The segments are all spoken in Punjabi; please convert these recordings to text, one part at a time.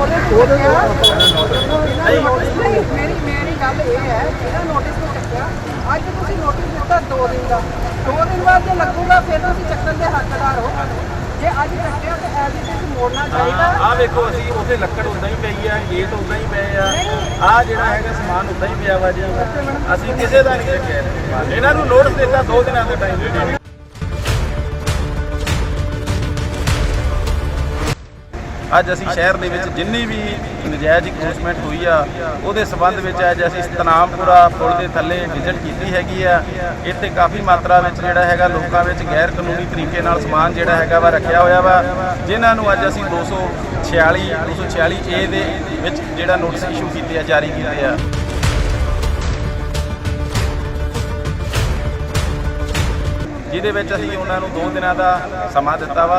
ਉਹਦੇ ਨਹੀਂ ਮੇਰੀ ਮੇਰੀ ਗੱਲ ਇਹ ਹੈ ਜਿਹੜਾ ਨੋਟਿਸ ਨੂੰ ਚੱਕਿਆ ਅੱਜ ਤੁਸੀਂ ਨੋਟਿਸ ਦਿੱਤਾ 2 ਦਿਨ ਦਾ 2 ਦਿਨ ਬਾਅਦ ਜੇ ਲੱਗੂਗਾ ਫਿਰ ਤੁਸੀਂ ਚੱਕਣ ਦੇ ਹੱਕਦਾਰ ਹੋ ਜੇ ਅੱਜ ਚੱਕਿਆ ਤੇ ਐਜ਼ ਇਟ ਇਜ਼ ਮੋੜਨਾ ਚਾਹੀਦਾ ਆ ਵੇਖੋ, ਅਸੀਂ ਉਹਦੇ ਲੱਕੜ ਉਦਾਂ ਹੀ ਪਈ ਆ, ਗੇਟ ਉਦਾਂ ਹੀ ਪਏ ਆ। ਆ ਜਿਹੜਾ ਹੈਗਾ ਸਮਾਨ ਉਦਾਂ ਹੀ ਪਿਆ ਵਾ ਜੀ। ਅਸੀਂ ਕਿਸੇ ਦਾ ਨਹੀਂ ਰੱਖਿਆ ਇਹਨਾਂ ਨੂੰ ਨੋਟਿਸ ਦਿੱਤਾ 2 ਦਿਨਾਂ ਦਾ ਟਾਈਮ ਅੱਜ ਅਸੀਂ ਸ਼ਹਿਰ ਦੇ ਵਿੱਚ ਜਿੰਨੀ ਵੀ ਨਜਾਇਜ਼ ਇਨਕਰੋਚਮੈਂਟ ਹੋਈ ਆ, ਉਹਦੇ ਸਬੰਧ ਵਿੱਚ ਅੱਜ ਅਸੀਂ ਸਤਨਾਮਪੁਰਾ ਪੁਲ ਦੇ ਥੱਲੇ ਵਿਜ਼ਿਟ ਕੀਤੀ ਹੈਗੀ ਆ। ਇੱਥੇ ਕਾਫੀ ਮਾਤਰਾ ਵਿੱਚ ਜਿਹੜਾ ਹੈਗਾ, ਲੋਕਾਂ ਵਿੱਚ ਗੈਰ ਕਾਨੂੰਨੀ ਤਰੀਕੇ ਨਾਲ ਸਮਾਨ ਜਿਹੜਾ ਹੈਗਾ ਵਾ ਰੱਖਿਆ ਹੋਇਆ ਵਾ। ਜਿਨ੍ਹਾਂ ਨੂੰ ਅੱਜ ਅਸੀਂ 246 246 ਏ ਦੇ ਵਿੱਚ ਜਿਹੜਾ ਨੋਟਿਸ ਇਸ਼ੂ ਕੀਤੇ ਆ, ਜਾਰੀ ਕੀਤੇ ਆ। ਜਿਹਦੇ ਵਿੱਚ ਅਸੀਂ ਉਹਨਾਂ ਨੂੰ 2 ਦਿਨਾਂ ਦਾ ਸਮਾਂ ਦਿੱਤਾ ਵਾ।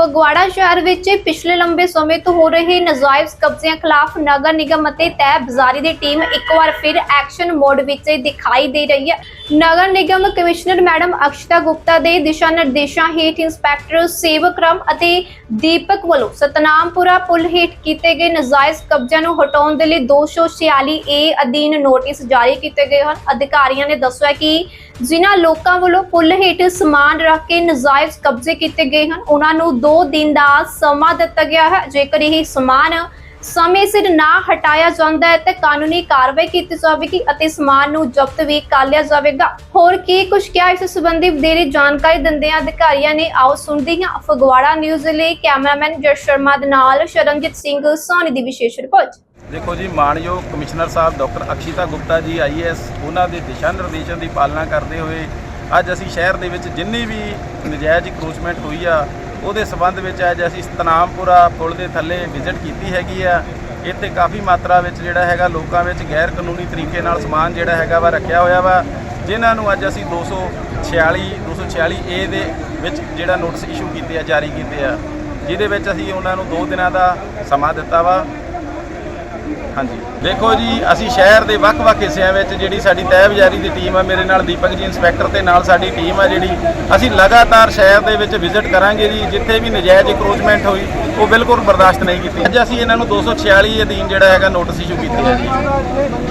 ਫਗਵਾੜਾ ਸ਼ਹਿਰ ਵਿੱਚ ਪਿਛਲੇ ਲੰਬੇ ਸਮੇਂ ਤੋਂ ਹੋ ਰਹੇ ਨਜਾਇਜ਼ ਕਬਜ਼ਿਆਂ ਖਿਲਾਫ ਨਗਰ ਨਿਗਮ ਅਤੇ ਤੈ ਬਜ਼ਾਰੀ ਦੀ ਟੀਮ ਇੱਕ ਵਾਰ ਫਿਰ ਐਕਸ਼ਨ ਮੋਡ ਵਿੱਚ ਦਿਖਾਈ ਦੇ ਰਹੀ ਹੈ। ਨਗਰ ਨਿਗਮ ਕਮਿਸ਼ਨਰ ਮੈਡਮ ਅਕਸ਼ਤਾ ਗੁਪਤਾ ਦੇ ਦਿਸ਼ਾ ਨਿਰਦੇਸ਼ਾਂ ਹੇਠ ਇੰਸਪੈਕਟਰ ਸੇਵਕਰਮ ਅਤੇ ਦੀਪਕ ਵੱਲੋਂ ਸਤਨਾਮਪੁਰਾ ਪੁਲ ਹੇਠ ਕੀਤੇ ਗਏ ਨਜਾਇਜ਼ ਕਬਜ਼ਿਆਂ ਨੂੰ ਹਟਾਉਣ ਦੇ ਲਈ 246 ਏ ਅਧੀਨ ਨੋਟਿਸ ਜਾਰੀ ਕੀਤੇ ਗਏ ਹਨ। ਅਧਿਕਾਰੀਆਂ ਨੇ ਦੱਸਿਆ ਕਿ ਜਿਨ੍ਹਾਂ ਲੋਕਾਂ ਵੱਲੋਂ ਪੁਲ ਹੇਠ ਸਮਾਨ ਰੱਖ ਕੇ ਨਜਾਇਜ਼ ਕਬਜ਼ੇ ਕੀਤੇ ਗਏ ਹਨ, ਉਹਨਾਂ ਨੂੰ 2 ਦਿਨ ਦਾ ਸਮਾਂ ਦਿੱਤਾ ਗਿਆ ਹੈ। ਜੇਕਰ ਇਹ ਸਮਾਨ ਸਮੇਂ ਸਿਰ ਨਾ ਹਟਾਇਆ ਜਾਂਦਾ ਹੈ, ਤਾਂ ਕਾਨੂੰਨੀ ਕਾਰਵਾਈ ਕੀਤੀ ਜਾਵੇਗੀ ਅਤੇ ਸਮਾਨ ਨੂੰ ਜ਼ਬਤ ਵੀ ਕਰ ਲਿਆ ਜਾਵੇਗਾ। ਹੋਰ ਕੀ ਕੁਝ ਕਿਹਾ ਇਸ ਸੰਬੰਧੀ ਵਧੇਰੇ ਜਾਣਕਾਰੀ ਦਿੰਦੇ ਅਧਿਕਾਰੀਆਂ ਨੇ ਆਓ ਸੁਣਦੇ ਹਾਂ ਫਗਵਾੜਾ ਨਿਊਜ਼ ਲਈ ਕੈਮਰਾਮੈਨ ਜਸ ਸ਼ਰਮਾ ਦੇ ਨਾਲ ਸ਼ਰਨਜੀਤ ਸਿੰਘ ਸੋਨੀ ਦੀ ਵਿਸ਼ੇਸ਼ ਰਿਪੋਰਟ। ਦੇਖੋ ਜੀ, ਮਾਨਯੋਗ ਕਮਿਸ਼ਨਰ ਸਾਹਿਬ ਡਾਕਟਰ ਅਕਸ਼ਿਤਾ ਗੁਪਤਾ ਜੀ ਆਈਐਸ ਉਹਨਾਂ ਦੇ ਦਿਸ਼ਾ ਨਿਰਦੇਸ਼ਾਂ ਦੀ ਪਾਲਣਾ ਕਰਦੇ ਹੋਏ ਅੱਜ ਅਸੀਂ ਸ਼ਹਿਰ ਦੇ ਵਿੱਚ ਜਿੰਨੀ ਵੀ ਨਜਾਇਜ਼ ਇਨਕਰੋਚਮੈਂਟ ਹੋਈ ਆ ਉਹਦੇ ਸਬੰਧ ਵਿੱਚ ਅੱਜ ਅਸੀਂ ਸਤਨਾਮਪੁਰਾ ਪੁਲ ਦੇ ਥੱਲੇ ਵਿਜ਼ਿਟ ਕੀਤੀ ਹੈਗੀ ਆ। ਇੱਥੇ ਕਾਫੀ ਮਾਤਰਾ ਵਿੱਚ ਜਿਹੜਾ ਹੈਗਾ ਲੋਕਾਂ ਵਿੱਚ ਗੈਰ ਕਾਨੂੰਨੀ ਤਰੀਕੇ ਨਾਲ ਸਮਾਨ ਜਿਹੜਾ ਹੈਗਾ ਵਾ ਰੱਖਿਆ ਹੋਇਆ ਵਾ। ਜਿਨ੍ਹਾਂ ਨੂੰ ਅੱਜ ਅਸੀਂ 246 246 ਏ ਦੇ ਵਿੱਚ ਜਿਹੜਾ ਨੋਟਿਸ ਇਸ਼ੂ ਕੀਤੇ ਆ, ਜਾਰੀ ਕੀਤੇ ਆ। ਜਿਹਦੇ ਵਿੱਚ ਅਸੀਂ ਉਹਨਾਂ ਨੂੰ 2 ਦਿਨਾਂ ਦਾ ਸਮਾਂ ਦਿੱਤਾ ਵਾ। ਹਾਂਜੀ। ਦੇਖੋ ਜੀ, ਅਸੀਂ ਸ਼ਹਿਰ ਦੇ ਵੱਖ-ਵੱਖ ਹਿੱਸਿਆਂ ਵਿੱਚ ਜਿਹੜੀ ਸਾਡੀ ਤਹਿਬਜ਼ਾਰੀ ਦੀ ਟੀਮ ਆ, ਮੇਰੇ ਨਾਲ ਦੀਪਕ ਜੀ ਇੰਸਪੈਕਟਰ ਤੇ ਨਾਲ ਸਾਡੀ ਟੀਮ ਆ ਜਿਹੜੀ, ਅਸੀਂ ਲਗਾਤਾਰ ਸ਼ਹਿਰ ਦੇ ਵਿੱਚ ਵਿਜ਼ਿਟ ਕਰਾਂਗੇ ਜੀ, ਜਿੱਥੇ ਵੀ ਨਜਾਇਜ਼ ਇਨਕਰੋਚਮੈਂਟ ਹੋਈ, ਉਹ ਬਿਲਕੁਲ ਬਰਦਾਸ਼ਤ ਨਹੀਂ ਕੀਤੀ। ਅੱਜ ਅਸੀਂ ਇਹਨਾਂ ਨੂੰ 246 ਅਧੀਨ ਜਿਹੜਾ ਹੈਗਾ ਨੋਟਿਸ ਇਸ਼ੂ ਕੀਤੀ ਹੈ ਜੀ।